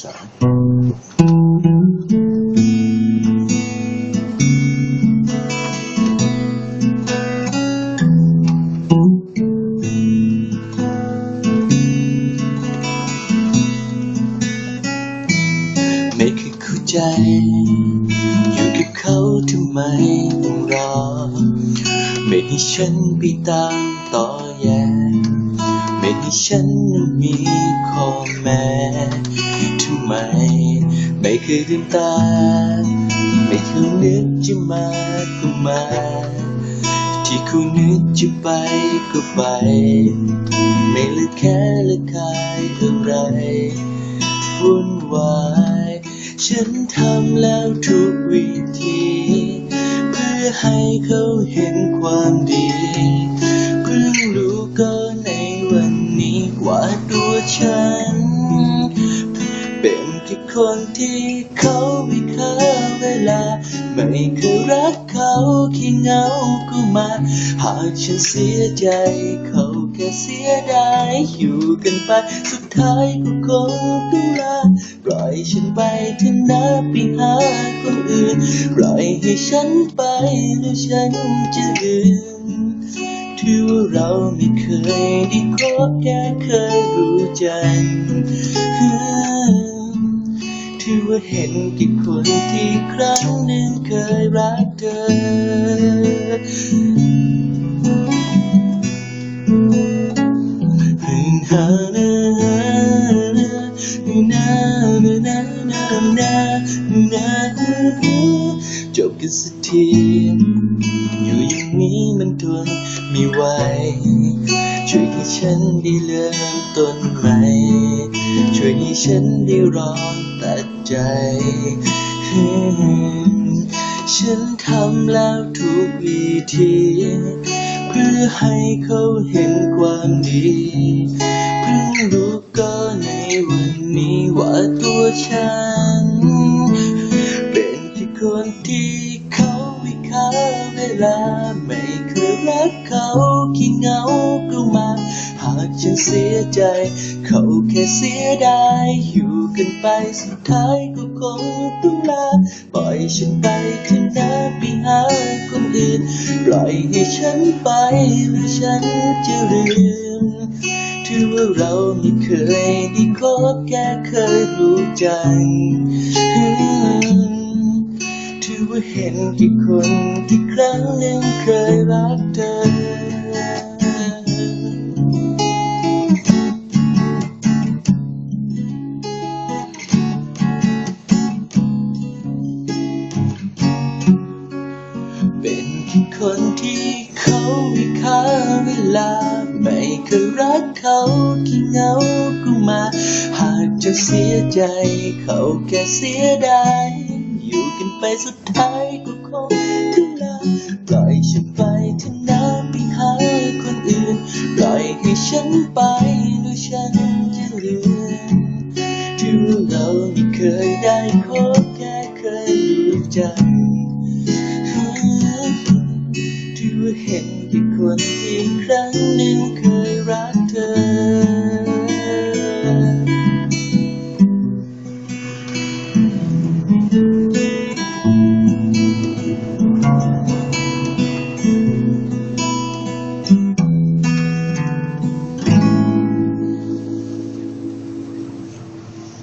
สามไม่เคยเข้าใจ อยู่กับเขาทำไมต้องรอ ไม่ให้ฉันไปตามต่อแยไม่ให้ฉันมีข้อแม้ ทำไม ไม่เคยลืมตา ไม่เคยนึกจะมาก็มา ที่คุณนึกจะไปก็ไป ไม่เลือกแค่เลือกกายอะไรวุ่นวาย ฉันทำแล้วทุกวิธี เพื่อให้เขาเห็นความดี คนที่เขาไม่เคยเวลา ไม่เคยรักเขาแค่เหงาก็มา หากฉันเสียใจ เขาแค่เสียดายอยู่กันไป สุดท้ายก็คงต้องลาปล่อยฉันไปเถอะนะไปหาคนอื่น ปล่อยให้ฉันไปแล้วฉันจะลืมที่ว่าเราไม่เคยได้คบแค่เคยรู้จัก ว่าเห็นกี่คนที่ครั้งหนึ่งเคยรักเธอหานานานานานานาจบกันสักทีอยู่อย่างนี้มันทนไม่ไหวช่วยให้ฉันได้เริ่มต้นใหม่ ช่วยให้ฉันได้รอ ตัดใจ ฉันทำแล้วทุกวิธี เพื่อให้เขาเห็นความดีเพิ่งรู้ก็ในวันนี้ว่าตัวฉัน เป็นแค่คนที่เขาวิคาเวลาไม่เคย รักเขาขี้เหงาก็มา หากฉันเสียใจ เขาแค่เสียดายอยู่กันไปสุดท้ายก็คงต้องลาปล่อยฉันไปเถอะนะไปหาคนอื่น ปล่อยให้ฉันไปหรือฉันจะลืมถือว่าเราไม่เคยได้คบแค่เคยรู้จัก เห็นกี่คนที่ครั้งหนึ่งเคยรักเธอ เป็นแค่คนที่เขาไม่ค่าเวลา ไม่เคยรักเขาขี้เงาก็มา หากจะเสียใจเขาแค่เสียดายอยู่กัน ไปสุดท้ายก็คงถึงลาปล่อยฉันไปเถอะนะไปหาคนอื่น ปล่อยให้ฉันไปดูฉันจะลืมที่ว่าเราไม่เคยได้คบแค่เคยรู้จัก